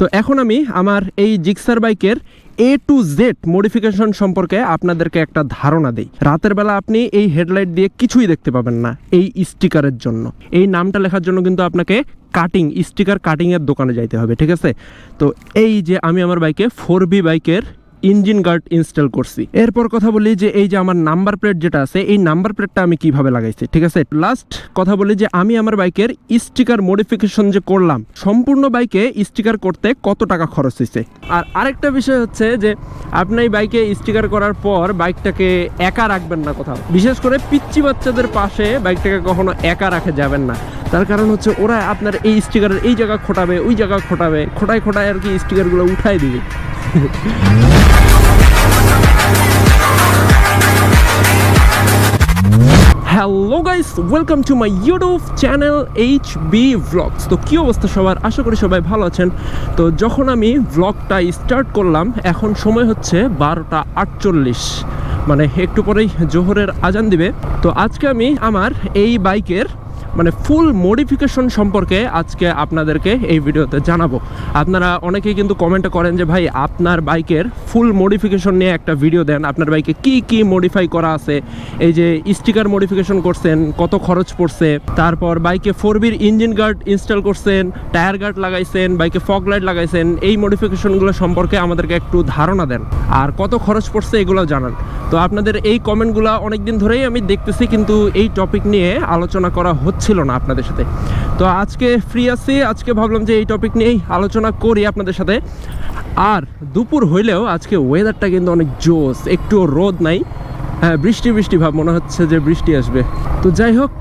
তো এখন আমি আমার এই জিক্সার বাইকের এ টু জেড মডিফিকেশন সম্পর্কে আপনাদেরকে একটা ধারণা দিই। রাতের বেলা আপনি এই হেডলাইট দিয়ে কিছুই দেখতে পাবেন না এই স্টিকারের জন্য। এই নামটা লেখার জন্য কিন্তু আপনাকে কাটিং স্টিকার কাটিংয়ের দোকানে যাইতে হবে, ঠিক আছে? তো এই যে আমি আমার বাইকে ফোর বি বাইকের ইঞ্জিন গার্ড ইনস্টল করছি। এরপর কথা বলি যে এই যে আমার নাম্বার প্লেট যেটা আছে, এই নাম্বার প্লেটটা আমি কীভাবে লাগাইছি, ঠিক আছে? লাস্ট কথা বলি যে আমি আমার বাইকের স্টিকার মডিফিকেশন যে করলাম, সম্পূর্ণ বাইকে স্টিকার করতে কত টাকা খরচ হয়েছে? আর আরেকটা বিষয় হচ্ছে যে আপনি এই বাইকে স্টিকার করার পর বাইকটাকে একা রাখবেন না কোথাও। বিশেষ করে পিচ্চি বাচ্চাদের পাশে বাইকটাকে কখনো একা রাখা যাবেন না। তার কারণ হচ্ছে ওরা আপনার এই স্টিকারের এই জায়গা খোটাবে, ওই জায়গা খোটাবে, খোটায় খোটায় আর কি স্টিকারগুলো উঠাই দিবে। Hello guys welcome to my YouTube channel H B vlogs তো কী অবস্থা সবার? আশা করি সবাই ভালো আছেন। তো যখন আমি ভ্লগটা স্টার্ট করলাম, এখন সময় হচ্ছে বারোটা আটচল্লিশ। মানে একটু পরেই জোহরের আজান দিবে। তো আজকে আমি আমার এই বাইকের মানে ফুল মডিফিকেশন সম্পর্কে আজকে আপনাদেরকে এই ভিডিওতে জানাব। আপনারা অনেকেই কিন্তু কমেন্টে করেন যে, ভাই, আপনার বাইকের ফুল মডিফিকেশন নিয়ে একটা ভিডিও দেন। আপনার বাইকে কি কি মডিফাই করা আছে? এই যে স্টিকার মডিফিকেশন করছেন, কত খরচ পড়ছে? তারপর বাইকে ফোর বির ইঞ্জিন গার্ড ইনস্টল করছেন টায়ার গার্ড লাগাইছেন বাইকে ফগ লাইট লাগাইছেন, এই মডিফিকেশনগুলো সম্পর্কে আমাদেরকে একটু ধারণা দেন। আর কত খরচ পড়ছে এগুলো জানান। তো আপনাদের এই কমেন্টগুলো অনেকদিন ধরেই আমি দেখতেছি, কিন্তু এই টপিক নিয়ে আলোচনা করা হচ্ছিল না আপনাদের সাথে। তো আজকে ফ্রি আছি, আজকে ভাবলাম যে এই টপিক নিয়েই আলোচনা করি আপনাদের সাথে। আর দুপুর হইলেও আজকে ওয়েদারটা কিন্তু অনেক জোস, একটুও রোদ নাই। হ্যাঁ বৃষ্টি বৃষ্টি ভাব, মনে হচ্ছে যে বৃষ্টি আসবে। তো যাই হোক,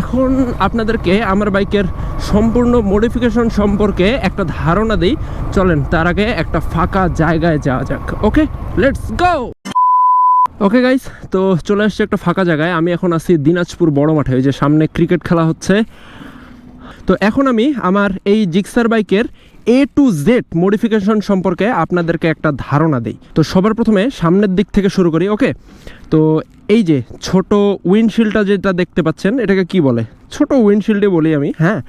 এখন আপনাদেরকে আমার বাইকের সম্পূর্ণ মডিফিকেশন সম্পর্কে একটা ধারণা দিই। চলেন, তার আগে একটা ফাঁকা জায়গায় যাওয়া যাক। Okay let's go okay guys তো চলে আসছে একটা ফাঁকা জায়গায়। আমি এখন আছি দিনাজপুর বড় মাঠে, ওই যে সামনে ক্রিকেট খেলা হচ্ছে। তো এখন আমি আমার এই জিক্সার বাইকের এ টু জেড মডিফিকেশন সম্পর্কে আপনাদেরকে একটা ধারণা দিই। তো সবার প্রথমে সামনের দিক থেকে শুরু করি ওকে তো এই যে ছোট উইন্ডশিল্ডটা যেটা দেখতে পাচ্ছেন, এটাকে কি বলে? ছোট উইন্ডশিল্ডে বলি আমি হ্যাঁ?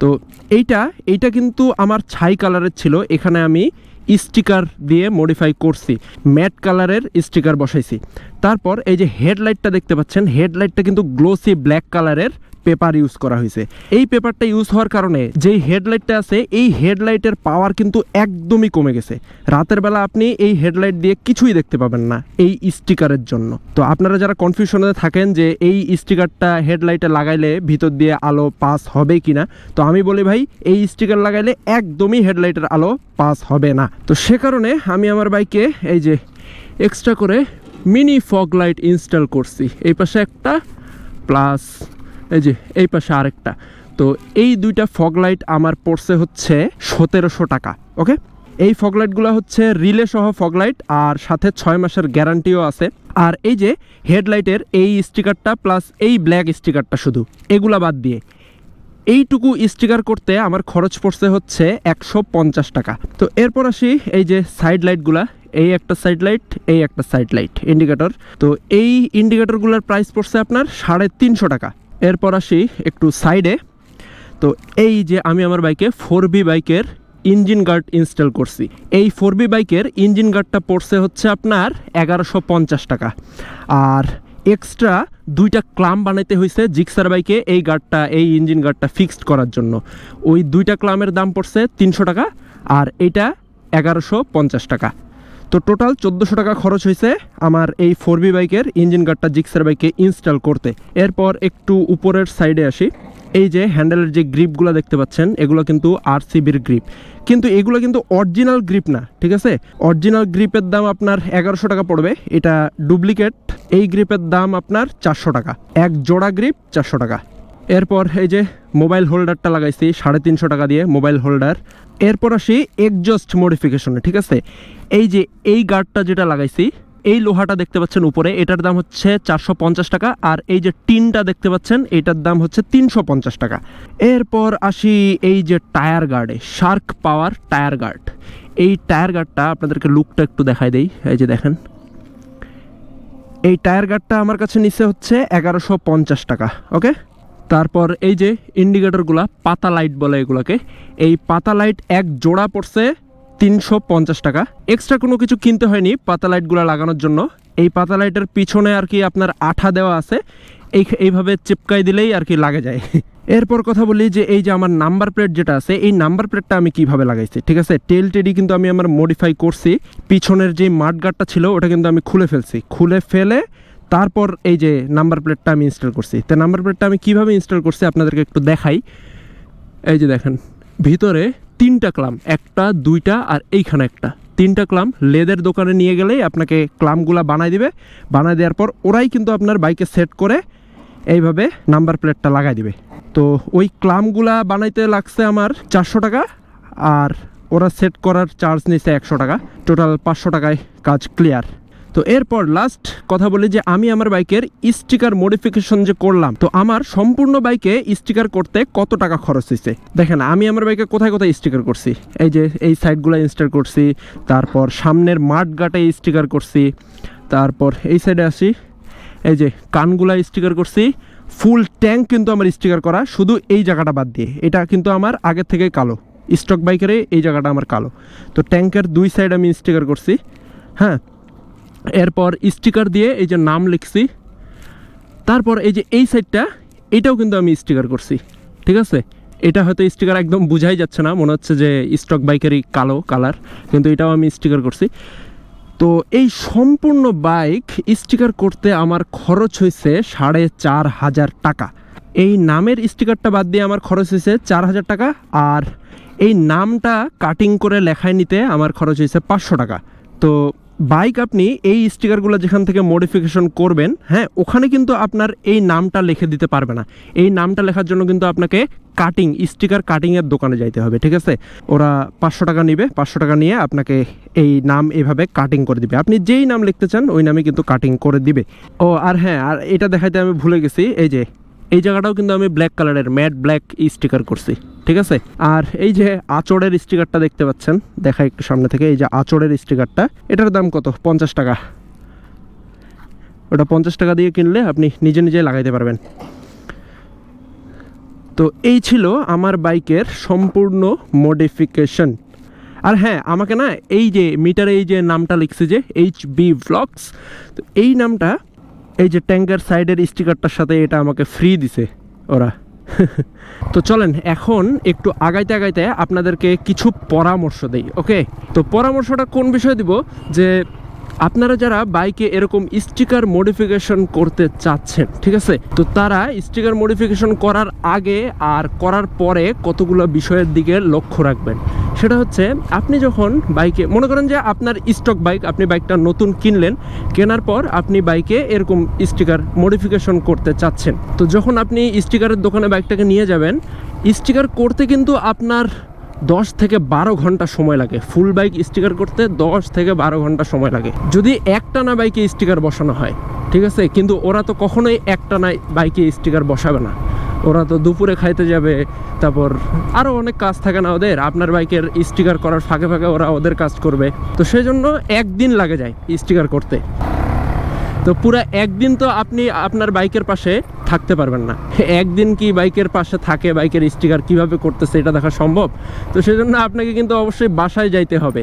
তো এইটা এইটা কিন্তু আমার ছাই কালারের ছিল। এখানে আমি স্টিকার দিয়ে মডিফাই করছি। ম্যাট কালারের স্টিকার বসাইছি। তারপর এই যে হেডলাইটটা দেখতে পাচ্ছেন হেডলাইটটা কিন্তু গ্লোসি ব্ল্যাক কালারের পেপার ইউজ করা হয়েছে। এই পেপারটা ইউজ হওয়ার কারণে যেই হেডলাইটটা আছে, এই হেডলাইটের পাওয়ার কিন্তু একদমই কমে গেছে। রাতের বেলা আপনি এই হেডলাইট দিয়ে কিছুই দেখতে পাবেন না এই স্টিকারের জন্য। তো আপনারা যারা কনফিউশনে থাকেন যে এই স্টিকারটা হেডলাইটে লাগাইলে ভিতর দিয়ে আলো পাস হবে কি না তো আমি বলি ভাই, এই স্টিকার লাগাইলে একদমই হেডলাইটের আলো পাস হবে না। তো সে কারণে আমি আমার বাইকে এই যে এক্সট্রা করে মিনি ফগ লাইট ইনস্টল করছি। এই পাশে একটা প্লাস এই যে, এই পাশে আরেকটা। তো এই দুইটা ফগ লাইট আমার পড়ছে হচ্ছে সতেরোশো টাকা ওকে এই ফগ লাইটগুলো হচ্ছে রিলে সহ ফগ লাইট আর সাথে ছয় মাসের গ্যারান্টিও আছে। আর এই যে হেডলাইটের এই স্টিকারটা প্লাস এই ব্ল্যাক স্টিকারটা শুধু, এগুলা বাদ দিয়ে। এইটুকু স্টিকার করতে আমার খরচ পড়ছে হচ্ছে একশো পঞ্চাশ টাকা। তো এরপর আসি এই যে সাইড লাইটগুলা এই একটা সাইড লাইট এই একটা সাইড লাইট ইন্ডিকেটর তো এই ইন্ডিকেটরগুলোর প্রাইস পড়ছে আপনার সাড়ে তিনশো টাকা। এরপর আসি একটু সাইডে তো এই যে আমি আমার বাইকে ফোর বি বাইকের ইঞ্জিন গার্ড ইনস্টল করছি। এই ফোর বি বাইকের ইঞ্জিন গার্ডটা পড়ছে হচ্ছে আপনার এগারোশো পঞ্চাশ টাকা। আর এক্সট্রা দুইটা ক্লাম বানাইতে হয়েছে জিক্সার বাইকে এই গার্ডটা এই ইঞ্জিন গার্ডটা ফিক্সড করার জন্য। ওই দুইটা ক্লামের দাম পড়ছে তিনশো টাকা, আর এইটা এগারোশো পঞ্চাশ টাকা। তো টোটাল চোদ্দোশো টাকা খরচ হয়েছে আমার এই ফোর বি বাইকের ইঞ্জিন গার্ডটা জিক্সার বাইকে ইনস্টল করতে। এরপর একটু উপরের সাইডে আসি। এই যে হ্যান্ডেলের যে গ্রিপগুলো দেখতে পাচ্ছেন, এগুলো কিন্তু আর সিবির গ্রিপ। কিন্তু এগুলো কিন্তু অরিজিনাল গ্রিপ না, ঠিক আছে? অরিজিনাল গ্রিপের দাম আপনার এগারোশো টাকা পড়বে। এটা ডুপ্লিকেট। এই গ্রিপের দাম আপনার চারশো টাকা। এক জোড়া গ্রিপ, চারশো টাকা। এরপর এই যে মোবাইল হোল্ডারটা লাগাইছি, সাড়ে তিনশো টাকা দিয়ে মোবাইল হোল্ডার এরপর আসি এক্সজস্ট মডিফিকেশনে ঠিক আছে? এই যে এই গার্ডটা যেটা লাগাইছি, এই লোহাটা দেখতে পাচ্ছেন উপরে, এটার দাম হচ্ছে চারশো পঞ্চাশ টাকা আর এই যে টিনটা দেখতে পাচ্ছেন, এটার দাম হচ্ছে তিনশো পঞ্চাশ টাকা। এরপর আসি এই যে টায়ার গার্ডে শার্ক পাওয়ার টায়ার গার্ড এই টায়ার গার্ডটা আপনাদেরকে লুকটা একটু দেখাই দেই, এই যে দেখেন। এই টায়ার গার্ডটা আমার কাছে নিচে হচ্ছে এগারোশো পঞ্চাশ টাকা ওকে তারপর এই যে ইন্ডিকেটরগুলা, পাতা লাইট বলে এগুলোকে, এই পাতা লাইট এক জোড়া পড়ছে তিনশো পঞ্চাশ টাকা। এক্সট্রা কোনো কিছু কিনতে হয়নি পাতা লাইটগুলো লাগানোর জন্য। এই পাতা লাইটের পিছনে আর কি আপনার আঠা দেওয়া আছে। এই এইভাবে চিপকাই দিলেই আর কি লাগে যায়। এরপর কথা বলি যে এই যে আমার নাম্বার প্লেট যেটা আছে, এই নাম্বার প্লেটটা আমি কীভাবে লাগাইছি, ঠিক আছে? টেল টেডি কিন্তু আমি আমার মডিফাই করছি। পিছনের যে মাঠগাটটা ছিল, ওটা কিন্তু আমি খুলে ফেলছি। খুলে ফেলে তারপর এই যে নাম্বার প্লেটটা আমি ইনস্টল করছি। তো নাম্বার প্লেটটা আমি কীভাবে ইনস্টল করছি আপনাদেরকে একটু দেখাই। এই যে দেখেন, ভিতরে তিনটা ক্লাম, একটা, দুইটা আর এইখানে একটা। তিনটা ক্লাম লেদের দোকানে নিয়ে গেলেই আপনাকে ক্লামগুলা বানাই দিবে। বানাই দেওয়ার পর ওরাই কিন্তু আপনার বাইকে সেট করে এইভাবে নাম্বার প্লেটটা লাগাই দিবে। তো ওই ক্লামগুলা বানাইতে লাগছে আমার চারশো টাকা আর ওরা সেট করার চার্জ নিছে একশো টাকা। টোটাল পাঁচশো টাকায় কাজ ক্লিয়ার তো এরপর লাস্ট কথা বলি যে আমি আমার বাইকের স্টিকার মডিফিকেশন যে করলাম, তো আমার সম্পূর্ণ বাইকে স্টিকার করতে কত টাকা খরচ হয়েছে? দেখেন, আমি আমার বাইকে কোথায় কোথায় স্টিকার করছি? এই যে এই সাইডগুলো ইনস্টল করছি, তারপর সামনের মাঠ গাটে স্টিকার করছি, তারপর এই সাইডে আসি, এই যে কানগুলা স্টিকার করছি ফুল ট্যাঙ্ক কিন্তু আমার স্টিকার করা, শুধু এই জায়গাটা বাদ দিয়ে। এটা কিন্তু আমার আগের থেকে কালো। স্টক বাইকেরে এই জায়গাটা আমার কালো। তো ট্যাঙ্কের দুই সাইড আমি স্টিকার করছি হ্যাঁ? এরপর স্টিকার দিয়ে এই যে নাম লিখছি। তারপর এই যে এই সাইডটা এটাও কিন্তু আমি স্টিকার করছি। ঠিক আছে? এটা হয়তো স্টিকার একদম বোঝাই যাচ্ছে না, মনে হচ্ছে যে স্টক বাইকেরই কালো কালার কিন্তু এটাও আমি স্টিকার করছি। তো এই সম্পূর্ণ বাইক স্টিকার করতে আমার খরচ হয়েছে সাড়ে চার হাজার টাকা। এই নামের স্টিকারটা বাদ দিয়ে আমার খরচ হয়েছে চার হাজার টাকা, আর এই নামটা কাটিং করে লেখায় নিতে আমার খরচ হয়েছে পাঁচশো টাকা। তো বাইক আপনি এই স্টিকারগুলো যেখান থেকে মডিফিকেশন করবেন হ্যাঁ ওখানে কিন্তু আপনার এই নামটা লিখে দিতে পারবে না। এই নামটা লেখার জন্য কিন্তু আপনাকে কাটিং স্টিকার কাটিংয়ের দোকানে যাইতে হবে, ঠিক আছে? ওরা পাঁচশো টাকা নিবে, পাঁচশো টাকা নিয়ে আপনাকে এই নাম এভাবে কাটিং করে দিবে। আপনি যেই নাম লিখতে চান, ওই নামে কিন্তু কাটিং করে দিবে। ও, আর হ্যাঁ আর এটা দেখাইতে আমি ভুলে গেছি, এই যে এই জায়গাটাও কিন্তু আমি ব্ল্যাক কালারের ম্যাট ব্ল্যাক স্টিকার করছি, ঠিক আছে? আর এই যে আচড়ের স্টিকারটা দেখতে পাচ্ছেন দেখা একটু সামনে থেকে, এই যে আচড়ের স্টিকারটা এটার দাম কত? পঞ্চাশ টাকা। ওটা পঞ্চাশ টাকা দিয়ে কিনলে আপনি নিজে নিজে লাগাইতে পারবেন। তো এই ছিল আমার বাইকের সম্পূর্ণ মডিফিকেশন আর হ্যাঁ আমাকে না এই যে মিটারে এই যে নামটা লিখছে যে এইচ বি ভ্লগস তো এই নামটা এই যে ট্যাঙ্কের সাইডের স্টিকারটার সাথে এটা আমাকে ফ্রি দিছে ওরা। তো চলেন, এখন একটু আগাইতে আগাইতে আপনাদেরকে কিছু পরামর্শ দেই ওকে তো পরামর্শটা কোন বিষয়ে দিব? যে আপনারা যারা বাইকে এরকম স্টিকার মডিফিকেশন করতে চাচ্ছেন, ঠিক আছে? তো তারা স্টিকার মডিফিকেশন করার আগে আর করার পরে কতগুলো বিষয়ের দিকে লক্ষ্য রাখবেন। সেটা হচ্ছে, আপনি যখন বাইকে, মনে করেন যে আপনার স্টক বাইক আপনি বাইকটা নতুন কিনলেন, কেনার পর আপনি বাইকে এরকম স্টিকার মডিফিকেশন করতে চাচ্ছেন। তো যখন আপনি স্টিকারের দোকানে বাইকটাকে নিয়ে যাবেন স্টিকার করতে কিন্তু আপনার দশ থেকে বারো ঘণ্টা সময় লাগে। ফুল বাইক স্টিকার করতে দশ থেকে বারো ঘণ্টা সময় লাগে। যদি একটানা বাইকে স্টিকার বসানো হয়, ঠিক আছে? কিন্তু ওরা তো কখনোই একটানা বাইকে স্টিকার বসাবে না। ওরা তো দুপুরে খাইতে যাবে, তারপর আরও অনেক কাজ থাকে না ওদের। আপনার বাইকের স্টিকার করার ফাঁকে ফাঁকে ওরা ওদের কাজ করবে। তো সেই জন্য একদিন লাগে যায় স্টিকার করতে। তো পুরো একদিন তো আপনি আপনার বাইকের পাশে থাকতে পারবেন না। একদিন কি বাইকের পাশে থাকে, বাইকের স্টিকার কীভাবে করতেছে এটা দেখা সম্ভব? তো সেজন্য আপনাকে কিন্তু অবশ্যই বাসায় যাইতে হবে,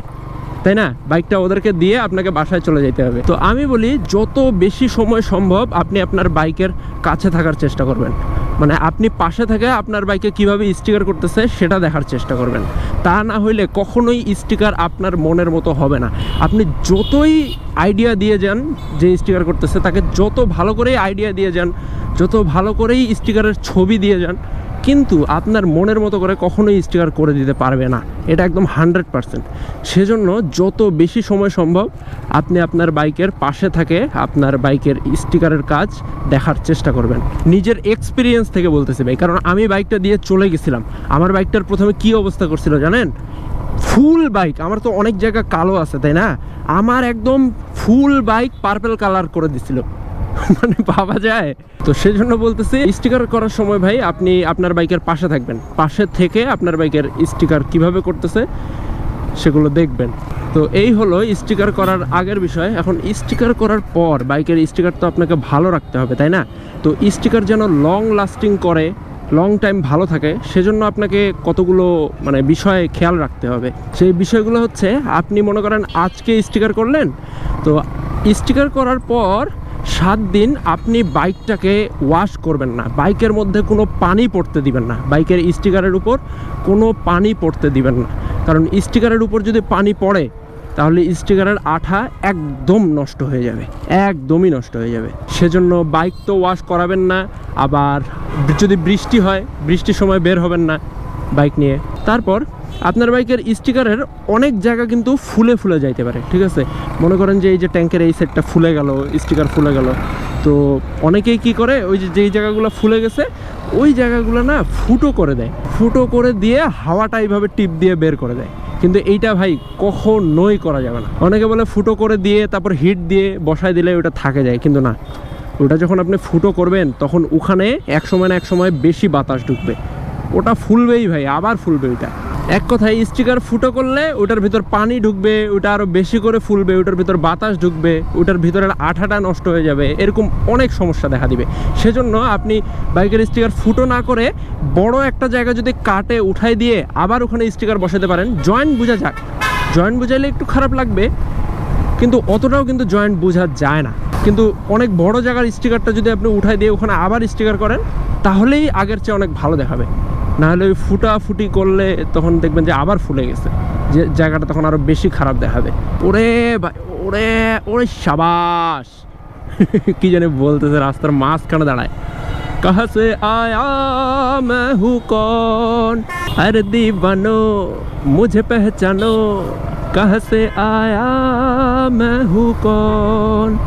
তাই না? বাইকটা ওদেরকে দিয়ে আপনাকে বাসায় চলে যেতে হবে। তো আমি বলি, যত বেশি সময় সম্ভব আপনি আপনার বাইকের কাছে থাকার চেষ্টা করবেন। মানে আপনি পাশে থেকে আপনার বাইকে কীভাবে স্টিকার করতেছে সেটা দেখার চেষ্টা করবেন। তা না হইলে কখনোই স্টিকার আপনার মনের মতো হবে না। আপনি যতই আইডিয়া দিয়ে যান যে স্টিকার করতেছে, তাকে যত ভালো করেই আইডিয়া দিয়ে যান, যত ভালো করেই স্টিকারের ছবি দিয়ে যান কিন্তু আপনার মনের মতো করে কখনোই স্টিকার করে দিতে পারবে না। এটা একদম হান্ড্রেড পারসেন্ট সেজন্য যত বেশি সময় সম্ভব আপনি আপনার বাইকের পাশে থাকে, আপনার বাইকের স্টিকারের কাজ দেখার চেষ্টা করবেন। নিজের এক্সপিরিয়েন্স থেকে বলতেছি ভাই, কারণ আমি বাইকটা দিয়ে চলে গেছিলাম। আমার বাইকটার প্রথমে কি অবস্থা করছিল জানেন? ফুল বাইক, আমার তো অনেক জায়গা কালো আছে, তাই না? আমার একদম ফুল বাইক পার্পেল কালার করে দিছিল। মানে পাওয়া যায়। তো সেজন্য বলতেছি স্টিকার করার সময় ভাই আপনি আপনার বাইকের পাশে থাকবেন। পাশে থেকে আপনার বাইকের স্টিকার কীভাবে করতেছে, সেগুলো দেখবেন। তো এই হলো স্টিকার করার আগের বিষয়। এখন স্টিকার করার পর বাইকের স্টিকার তো আপনাকে ভালো রাখতে হবে, তাই না? তো স্টিকার যেন লং লাস্টিং করে লং টাইম ভালো থাকে, সেজন্য আপনাকে কতগুলো মানে বিষয়ে খেয়াল রাখতে হবে। সেই বিষয়গুলো হচ্ছে, আপনি মনে করেন আজকে স্টিকার করলেন, তো স্টিকার করার পর সাত দিন আপনি বাইকটাকে ওয়াশ করবেন না। বাইকের মধ্যে কোনো পানি পড়তে দিবেন না। বাইকের স্টিকারের উপর কোনো পানি পড়তে দিবেন না। কারণ স্টিকারের উপর যদি পানি পড়ে, তাহলে স্টিকারের আঠা একদম নষ্ট হয়ে যাবে। একদমই নষ্ট হয়ে যাবে। সেজন্য বাইক তো ওয়াশ করাবেন না। আবার যদি বৃষ্টি হয়, বৃষ্টির সময় বের হবেন না বাইক নিয়ে। তারপর আপনার বাইকের স্টিকারের অনেক জায়গা কিন্তু ফুলে ফুলে যাইতে পারে, ঠিক আছে? মনে করেন যে এই যে ট্যাঙ্কের এই সেটটা ফুলে গেল, স্টিকার ফুলে গেল, তো অনেকেই কি করে, ওই যে যেই জায়গাগুলো ফুলে গেছে, ওই জায়গাগুলো না ফুটো করে দেয়। ফুটো করে দিয়ে হাওয়াটা এইভাবে টিপ দিয়ে বের করে দেয়। কিন্তু এইটা ভাই কখনোই করা যাবে না। অনেকে বলে ফুটো করে দিয়ে, তারপর হিট দিয়ে বসায় দিলে ওটা থাকে যায়, কিন্তু না। ওটা যখন আপনি ফুটো করবেন, তখন ওখানে এক সময় না এক সময় বেশি বাতাস ঢুকবে। ওটা ফুলবেই ভাই, আবার ফুলবে ওইটা। এক কথায় স্টিকার ফুটো করলে ওটার ভিতর পানি ঢুকবে, ওটা আরও বেশি করে ফুলবে, ওটার ভিতর বাতাস ঢুকবে, ওটার ভিতরের আঠাটা নষ্ট হয়ে যাবে, এরকম অনেক সমস্যা দেখা দিবে। সেজন্য আপনি বাইকের স্টিকার ফুটো না করে বড় একটা জায়গা যদি কাটে উঠাই দিয়ে আবার ওখানে স্টিকার বসাতে পারেন, জয়েন্ট বোঝা যাক। জয়েন্ট বুঝাইলে একটু খারাপ লাগবে, কিন্তু অতটাও কিন্তু জয়েন্ট বোঝা যায় না। কিন্তু অনেক বড় জায়গার স্টিকারটা যদি আপনি উঠাই দিয়ে ওখানে আবার স্টিকার করেন, তাহলেই আগের চেয়ে অনেক ভালো দেখাবে। নাহলে ওই ফুটাফুটি করলে তখন দেখবেন যে আবার ফুলে গেছে। যে জায়গাটা তখন আরও বেশি খারাপ দেখাবে। ওরে ভাই, ওরে ওরে সাবাস। কি জানি বলতেছে, রাস্তার মাঝখানে দাঁড়ায়। কাহা আয়া হু, কন। আর দিবানো, মুঝে আয়া হু, কন।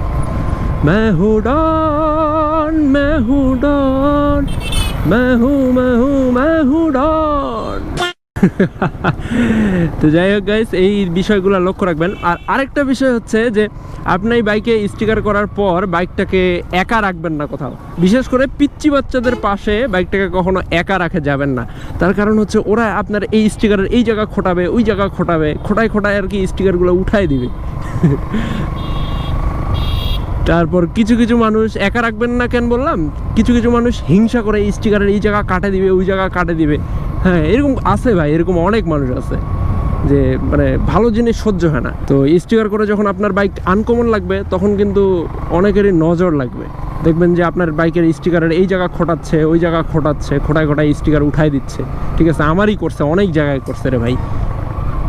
ডন, মে ডন। মাহু মাহু মাহু ডন তো যাই হোক গাইস এই বিষয়গুলো লক্ষ্য রাখবেন। আর আরেকটা বিষয় হচ্ছে যে, আপনি এই বাইকে স্টিকার করার পর বাইকটাকে একা রাখবেন না কোথাও। বিশেষ করে পিচ্চি বাচ্চাদের পাশে বাইকটাকে কখনো একা রাখে যাবেন না। তার কারণ হচ্ছে ওরা আপনার এই স্টিকারের এই জায়গা খোটাবে, ওই জায়গা খোটাবে, খোটায় খোটায় আর কি স্টিকারগুলো উঠাই দিবে। তারপর কিছু কিছু মানুষ একা রাখবেন না কেন বললাম? কিছু কিছু মানুষ হিংসা করে স্টিকারের এই জায়গা কাটে দিবে, ওই জায়গা কাটে দিবে। হ্যাঁ এরকম আছে ভাই, এরকম অনেক মানুষ আছে যে মানে ভালো জিনিস সহ্য হয় না। তো স্টিকার করে যখন আপনার বাইক আনকমন লাগবে, তখন কিন্তু অনেকেরই নজর লাগবে। দেখবেন যে আপনার বাইকের স্টিকারের এই জায়গা খোটাচ্ছে, ওই জায়গা খোটাচ্ছে, খোটায় খোটায় স্টিকার উঠাই দিচ্ছে। ঠিক আছে, আমারই করছে, অনেক জায়গায় করছে রে ভাই।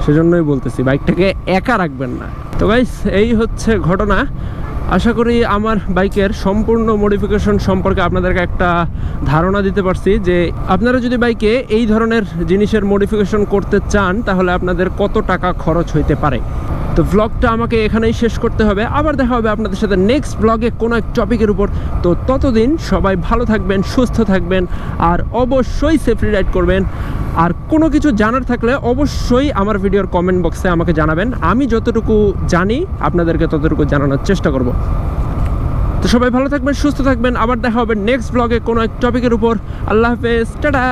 সেজন্যই বলতেছি বাইকটাকে একা রাখবেন না। তো গাইস এই হচ্ছে ঘটনা। আশা করি আমার বাইকের সম্পূর্ণ মডিফিকেশন সম্পর্কে আপনাদেরকে একটা ধারণা দিতে পারছি যে আপনারা যদি বাইকে এই ধরনের জিনিসের মডিফিকেশন করতে চান, তাহলে আপনাদের কত টাকা খরচ হইতে পারে? তো ব্লগটা আমাকে এখানেই শেষ করতে হবে। আবার দেখা হবে আপনাদের সাথে নেক্সট ব্লগে কোনো এক টপিকের উপর। তো ততদিন সবাই ভালো থাকবেন, সুস্থ থাকবেন, আর অবশ্যই সেফলি রাইড করবেন। আর কোনো কিছু জানার থাকলে অবশ্যই আমার ভিডিওর কমেন্ট বক্সে আমাকে জানাবেন। আমি যতটুকু জানি, আপনাদেরকে ততটুকু জানানোর চেষ্টা করব। তো সবাই ভালো থাকবেন, সুস্থ থাকবেন। আবার দেখা হবে নেক্সট ব্লগে কোনো এক টপিকের উপর। আল্লাহ হাফেজ, টাটা!